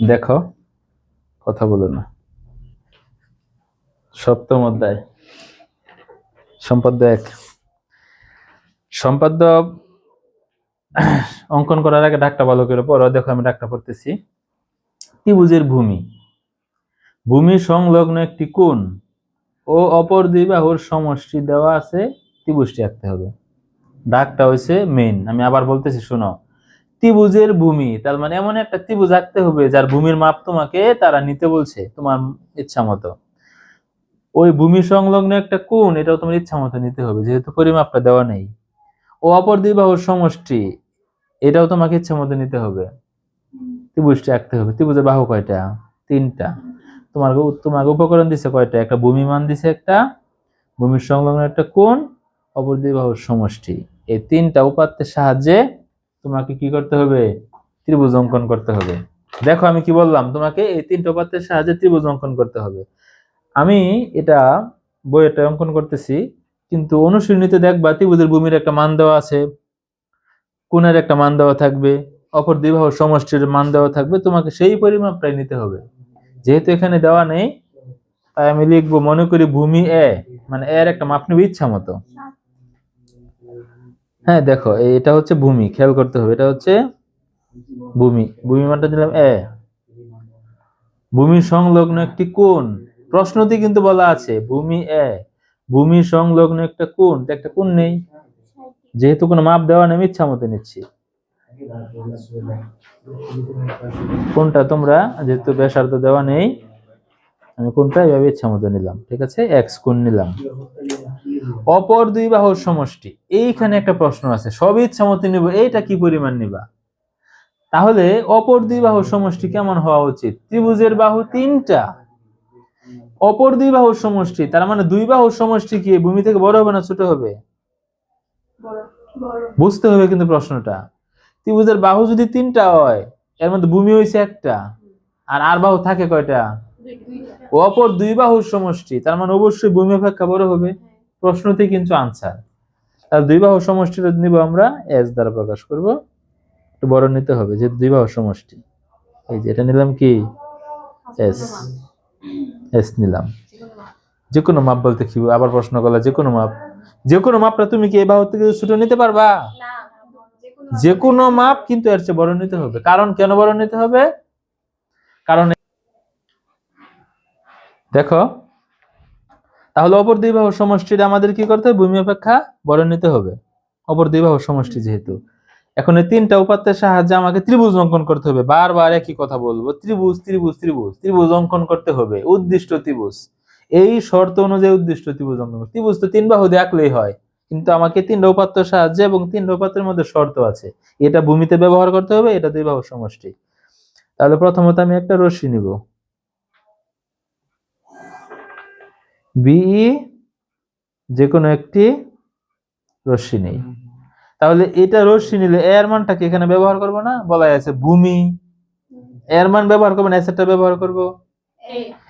দেখো, কথা বলো না। সপ্তম অধ্যায় সম্পাদ্য এক সম্পাদ্য অঙ্কন করার আগে ডাকটা ভালো করে পড়ো দেখো, আমি ডাকটা পড়তেছি। ত্রিভুজের ভূমি। ভূমি সংলগ্ন একটি কোণ ও অপর দুই বাহুর সমষ্টি দেওয়া আছে, ত্রিভুজটি আঁকতে হবে। ডাকটা হয়েছে মেইন আমি আবার বলতেছি, শোনো। ত্রিভুজের ভূমি। তার মানে এমন একটা ত্রিভুজ আঁকতে হবে, যার ভূমির মাপ তোমাকে তারা নিতে বলছে তোমার ইচ্ছা মতো। ওই ভূমি সংলগ্ন একটা কোণ, এটাও তোমার ইচ্ছা মতো নিতে হবে, যেহেতু পরিমাপটা দেওয়া নেই। ও অপর দুই বাহুর সমষ্টি, এটাও তোমাকে ইচ্ছা মতো নিতে হবে। ত্রিভুজটি আঁকতে হবে। ত্রিভুজের বাহু কয়টা? তিনটা। তোমার তোমাকে উপকরণ দিছে কয়টা? একটা ভূমি মান দিছে একটা, ভূমির সংলগ্ন একটা কোণ, অপর দুই বাহুর সমষ্টি। এই তিনটা উপাত্তের সাহায্যে তোমাকে কি করতে হবে? ত্রিভুজ অঙ্কন করতে হবে। দেখো আমি কি বললাম, তোমাকে এই তিনটা উপাত্তের সাহায্যে ত্রিভুজ অঙ্কন করতে হবে। আমি এটা বইয়েটা অঙ্কন করতেছি, কিন্তু অনুশীলনীতে দেখবা ত্রিভুজের ভূমির একটা মান দেওয়া আছে, কোণের একটা মান দেওয়া থাকবে, অপর দুই বাহুর সমষ্টির মান দেওয়া থাকবে, তোমাকে সেই পরিমাপটাই নিতে হবে। যেহেতু এখানে দেওয়া নেই, তাই আমি লিখব মনে করি ভূমি এ মানে এর একটা মাপ নেবে ইচ্ছা মতো। হ্যাঁ দেখো, এটা হচ্ছে ভূমি, খেয়াল করতে হবে, এটা হচ্ছে ভূমি। ভূমি মানটা দিলাম এ। ভূমি সংলগ্ন একটি কোণ। প্রশ্নতে কিন্তু বলা আছে, ভূমি এ। ভূমি সংলগ্ন একটা তো একটা কোণ নেই। যেহেতু কোনো মাপ দেওয়া নেই ইচ্ছা মতো নিচ্ছি। কোনটা তোমরা, যেহেতু ব্যাসার্ধ দেওয়া নেই, আমি কোনটা এভাবে ইচ্ছা মতো নিলাম, ঠিক আছে? এক্স কোণ নিলাম। অপর দুই বাহুর সমষ্টি। এইখানে একটা প্রশ্ন আছে সব ইচ্ছা মতো নিব এইটা কি পরিমাণ নিবা? তাহলে অপর দুই বাহুর সমষ্টি কেমন হওয়া উচিত? ত্রিভুজের বাহু তিনটা। অপর দুই বাহুর সমষ্টি তার মানে দুই বাহুর সমষ্টি কি ভূমি থেকে বড় হবে না ছোট হবে? বুঝতে হবে কিন্তু প্রশ্নটা। ত্রিভুজের বাহু যদি তিনটা হয় এর মধ্যে ভূমি হয়েছে একটা আর আর বাহু থাকে কয়টা? অপর দুই বাহুর সমষ্টি তার মানে অবশ্যই ভূমি অপেক্ষা বড় হবে। প্রশ্নতে কিন্তু আনসার তাহলে দুই বাহুর সমষ্টিটা নিব আমরা এস দ্বারা প্রকাশ করব। একটু বড় নিতে হবে, যেহেতু দুই বাহুর সমষ্টি। এই যে এটা নিলাম কি? এস এস নিলাম। যে কোনো মাপ বলতে কি, আবার প্রশ্ন করলা যে কোনো মাপ। যে কোনো মাপটা তুমি কি এই বাহু থেকে ছোট নিতে পারবা? যে কোনো মাপ কিন্তু এর চেয়ে বড় নিতে হবে। কারণ কেন বড় নিতে হবে? কারণ দেখো তাহলে অপর দুই বাহুর সমষ্টিটা আমাদের কি করতে হবে? ভূমি অপেক্ষা বড় নিতে হবে। অপর দুই বাহুর সমষ্টি যেহেতু। এখন এই তিনটা উপাত্তের সাহায্যে আমাকে ত্রিভুজ অঙ্কন করতে হবে। বারবার একই কথা বলব। ত্রিভুজ ত্রিভুজ ত্রিভুজ ত্রিভুজ অঙ্কন করতে হবে। উদ্দিষ্ট ত্রিভুজ। এই শর্ত অনুযায়ী উদ্দিষ্ট ত্রিভুজ অঙ্কন ত্রিভুজ তো তিন বাহু দিয়ে আঁকলেই হয়। কিন্তু আমাকে তিনটা উপাত্তের সাহায্যে এবং তিনটা উপাত্তের মধ্যে শর্ত আছে। এটা ভূমিতে ব্যবহার করতে হবে, এটা দুই বাহুর সমষ্টি। তাহলে প্রথমত আমি একটা রশ্মি নিব। বিই যে কোনো একটি রশ্মি নেই। তাহলে এটা রশ্মি নিলে এর মানটা কি এখানে ব্যবহার করব না? বলা আছে ভূমি। এর মান ব্যবহার করব না এসেটটা ব্যবহার করব?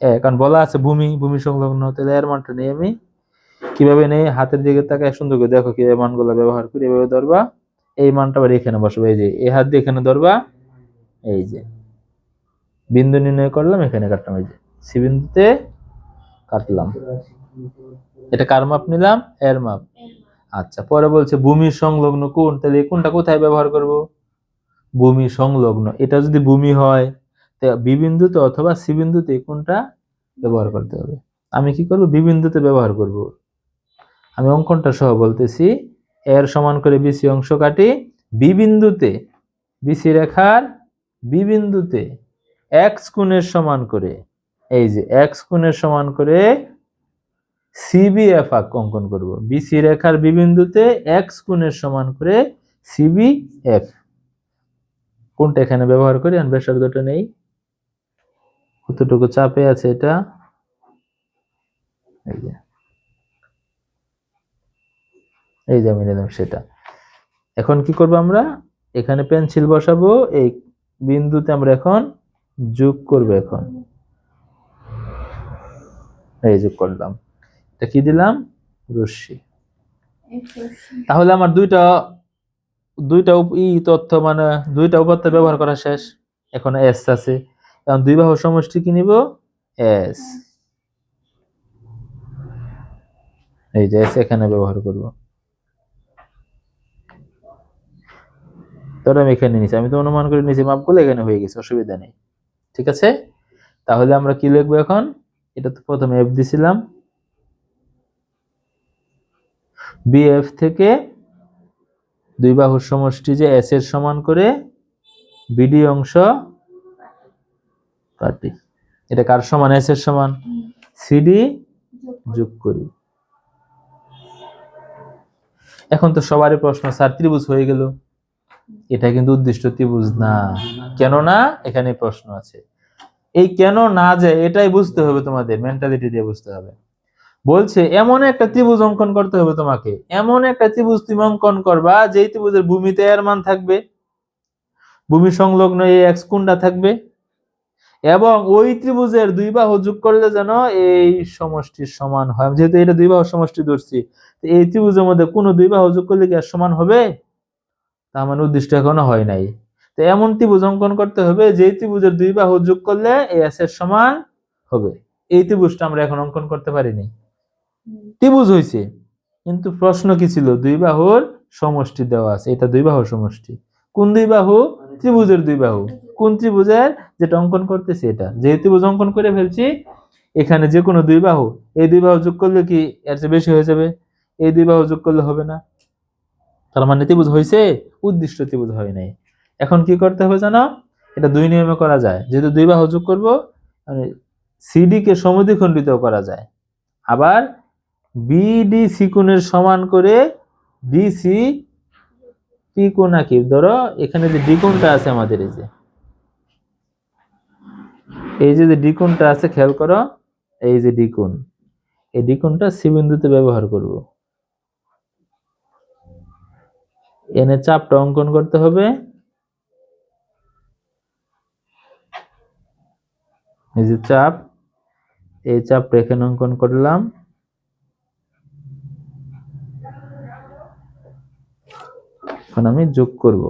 এ। কারণ বলা আছে ভূমি ভূমি সংলগ্ন তাহলে এর মানটা নেই আমি। কীভাবে নেই? হাতের দিকে তাকায় সুন্দর করে দেখো কীভাবে মানগুলো ব্যবহার করি এভাবে ধরবা। এই মানটা আবার এখানে বসবে এই যে এই হাত দিয়ে এখানে ধরবা। এই যে বিন্দু নির্ণয় করলাম এখানে কাটলাম এই যে। সি বিন্দুতে কাটলাম। এটা কার মাপ নিলাম? এর মাপ। আচ্ছা পরে বলছে ভূমি সংলগ্ন কোন তাহলে এই কোণটা কোথায় ব্যবহার করব? ভূমি সংলগ্ন। এটা যদি ভূমি হয়, তা বি বিন্দুতে অথবা সিবিন্দুতে কোনটা ব্যবহার করতে হবে। আমি কি করব? বিবিন্দুতে ব্যবহার করব। আমি অঙ্কনটা সহ বলতেছি, এর সমান করে বিসি অংশ কাটি, বি বিন্দুতে বিসি রেখার বি বিন্দুতে এক্স কোণের সমান করে এই যে এক্স কোণের সমান করে সিবিএফ অঙ্কন করব। বিসি রেখার বি বিন্দুতে এক্স কোণের সমান করে সিবিএফ কোনটা এখানে ব্যবহার করি? আর ব্যাসার্ধটা নেই। কতটুকু চাপে আছে এটা? এই যে। এই যে আমি নিলাম সেটা। এখন কি করব আমরা? এখানে পেন্সিল বসাবো, এই বিন্দুতে আমরা এখন যোগ করব এখন। এই যোগ করলাম। এটা কি দিলাম? রশ্মি। তাহলে আমার দুইটা দুইটা ই তথ্য মানে দুইটা উপাত্ত ব্যবহার করা শেষ। এখন এস আছে। এখন দুই বাহুর সমষ্টি কি নিব? এস এই যে এস এখানে ব্যবহার করব। ধরো আমি এখানে নিচ্ছি আমি তো অনুমান করে নিয়েছি মাপগুলো এখানে হয়ে গেছে অসুবিধা নেই। ঠিক আছে? তাহলে আমরা কি লিখব এখন? এটা তো প্রথমে এফ দিছিলাম। বিএফ থেকে দুই বাহুর সমষ্টি যে এস এর সমান করে বিডি অংশ কাটি এটা কার সমান? এস এর সমান। সিডি যোগ করি। এখন তো সবারই প্রশ্ন, স্যার ত্রিভুজ হয়ে গেল। এটা কিন্তু উদ্দিষ্ট ত্রিভুজ না। কেননা এখানে প্রশ্ন আছে। এই কেন না যায় এটাই বুঝতে হবে তোমাদের মেন্টালিটি দিয়ে বুঝতে হবে। বলছে, এমন একটা ত্রিভুজ অঙ্কন করতে হবে তোমাকে, এমন একটা ত্রিভুজ তুমি অঙ্কন করবা, যেই ত্রিভুজের ভূমিতে এর মান থাকবে, ভূমি সংলগ্ন এই এক্স কোণটা থাকবে, এবং ওই ত্রিভুজের দুই বাহু যোগ করলে যেন এই সমষ্টির সমান হয়। যেহেতু এটা দুই বাহু সমষ্টি ধরছি, তো এই ত্রিভুজের মধ্যে কোনো দুই বাহু যোগ করলে কি আর সমান হবে? তার মানে উদ্দিষ্ট এখনও হয় নাই। তো এমন ত্রিভুজ অঙ্কন করতে হবে যে ত্রিভুজের দুই বাহু যোগ করলে এস এর সমান হবে। এই ত্রিভুজটা আমরা এখন অঙ্কন করতে পারিনি। ত্রিভুজ হয়েছে কিন্তু প্রশ্ন কি ছিল? দুই বাহুর সমষ্টি দেওয়া আছে, এটা দুই বাহুর সমষ্টি। কোন দুই বাহু? ত্রিভুজের দুই বাহু। কোন ত্রিভুজের? যেটা অঙ্কন করতেছি এটা। যে ত্রিভুজ অঙ্কন করে ফেলছি, এখানে যে কোনো দুই বাহু। এই দুই বাহু যোগ করলে কি এর চেয়ে বেশি হয়ে যাবে? এই দুই বাহু যোগ করলে হবে না। তার মানে ত্রিভুজ হয়েছে উদ্দিষ্ট ত্রিভুজ হয় নাই। এখন কি করতে হবে জানো? এটা দুই নিয়মে করা যায়। যেহেতু দুই বাহু যোগ করব মানে সিডি কে সমদ্বিখণ্ডিত করা যায়। আবার বিডি সি কোণের সমান করে ডিসি পি কোণ আঁকি। ধরো, এখানে যে ডি কোণটা আছে আমাদের, এই যে। এই যে যে ডি কোণটা আছে, খেয়াল করো, এই যে ডি কোণ। এই ডি কোণটা সি বিন্দুতে ব্যবহার করব। এনে চাপটা অঙ্কন করতে হবে। এই যে চাপ, এই চাপটা এখানে অঙ্কন করলাম। এখন আমি যোগ করব।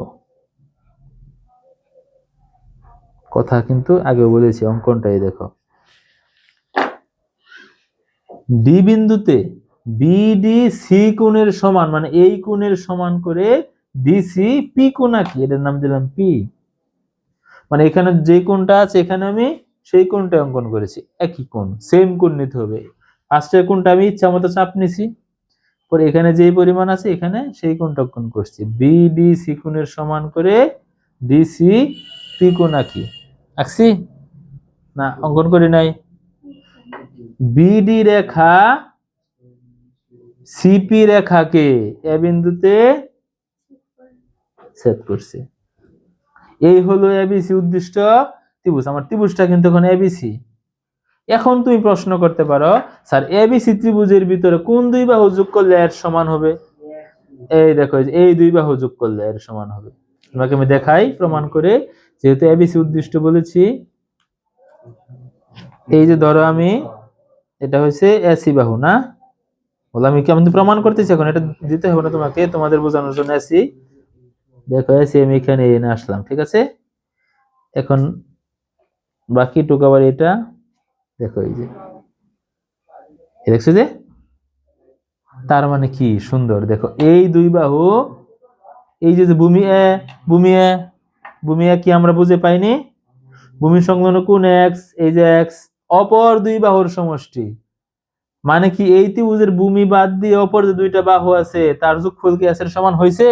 কথা কিন্তু আগে বলেছি, অঙ্কনটাই দেখো। ডি বিন্দুতে বিডি সি কোণের সমান মানে এই কোণের সমান করে ডিসি পি কোণ আঁকি। এটার নাম দিলাম পি। মানে এখানে যে কোণটা আছে, এখানে আমি সেই কোণটা অঙ্কন করেছি। একই কোণ সেম কোণ নিতে হবে। ফার্স্টের কোণটা আমি ইচ্ছা মতো চাপ নিছি। পরে এখানে যেই পরিমাণ আছে, এখানে সেই কোণটা অঙ্কন করছি। বিডি সি কোণের সমান করে ডিসি পি কোণ আঁকি আঁকছি? না, অঙ্কন করি নাই। বিডি রেখা সিপি রেখাকে এ বিন্দুতে ছেদ করছে। এই হলো এবিসি উদ্দিষ্ট ত্রিভুজ, আমার ত্রিভুজটা কিন্তু এখন এবিসি এখন তুমি প্রশ্ন করতে পারো, স্যার এবিসি ত্রিভুজের ভিতরে কোন দুই বাহু যোগ করলে এর সমান হবে? এই দেখো, এই দুই বাহু যোগ করলে এর সমান হবে। তোমাকে আমি দেখাই, প্রমাণ করে, যেহেতু এবিসি উদ্দিষ্ট বলেছি, এই যে ধরো আমি, এটা হচ্ছে এসি বাহু, না? বলে, আমি কেমন প্রমাণ করতেছি এখন, এটা দিতে হবে না তোমাকে, তোমাদের বোঝানোর জন্য এসি দেখো এসি আমি এখানে এনে আসলাম, ঠিক আছে? এখন বাকি টুক আবার এটা। দেখো এই যে। দেখছ যে? তার মানে কি? সুন্দর। দেখো, এই দুই বাহু, এই যে ভূমি এ ভূমি এ ভূমি এ কি আমরা বুঝে পাইনি? ভূমি সংলগ্ন কোন এক্স এই যে এক্স অপর দুই বাহুর সমষ্টি। মানে কি এই ত্রিভুজের ভূমি বাদ দিয়ে অপর যে দুইটা বাহু আছে, তার যোগফল কি এর সমান হয়েছে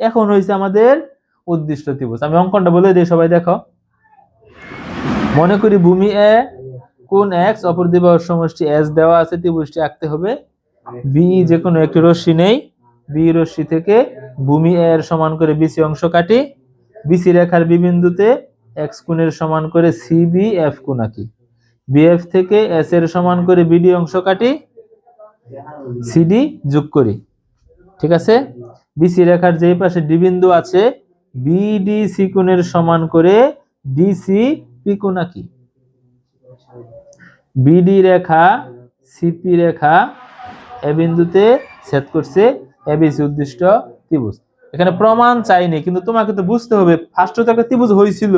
এখন হয়েছে আমাদের উদ্দিষ্ট ত্রিভুজ। আমি অঙ্কনটা বলে দিই, সবাই দেখো। মনে করি ভূমি এ, কোন এক্স অপর দুই সমষ্টি এস দেওয়া আছে, ত্রিভুজটি আঁকতে হবে। বি যে কোনো একটি রশ্মি নেই। বি রশ্মি থেকে ভূমি এর সমান করে বিসি অংশ কাটি। বিসি রেখার বি বিন্দুতে এক্স কোণের সমান করে সি বি এফ কোণ আঁকি। বিএফ থেকে এস এর সমান করে বিডি অংশ কাটি। সিডি যোগ করি। ঠিক আছে? বিসি রেখার যেই পাশে ডি বিন্দু আছে বিডি সি কোণের সমান করে ডিসি পি কোণ আঁকি বিডি রেখা, সিপি রেখা, এ বিন্দুতে ছেদ করছে এবিসি উদ্দিষ্ট ত্রিভুজ। এখানে প্রমাণ চাইনি, কিন্তু তোমাকে তো বুঝতে হবে ফার্স্ট তো একটা ত্রিভুজ হয়েছিল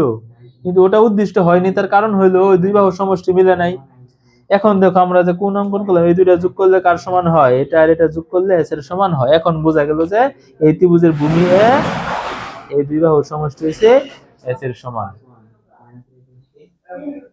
কিন্তু ওটা উদ্দিষ্ট হয়নি, তার কারণ হইল ওই দুই বাহু সমষ্টি মিলে নাই। এখন দেখো আমরা যে কোন অঙ্কন করলাম এই দুইটা যোগ করলে কার সমান হয়? এটা আর এটা যোগ করলে এর সমান হয়। এখন বোঝা গেল যে এই ত্রিভুজের ভূমি এ, এই দুই বাহুর সমষ্টি হয়েছে এস এর সমান। Okay.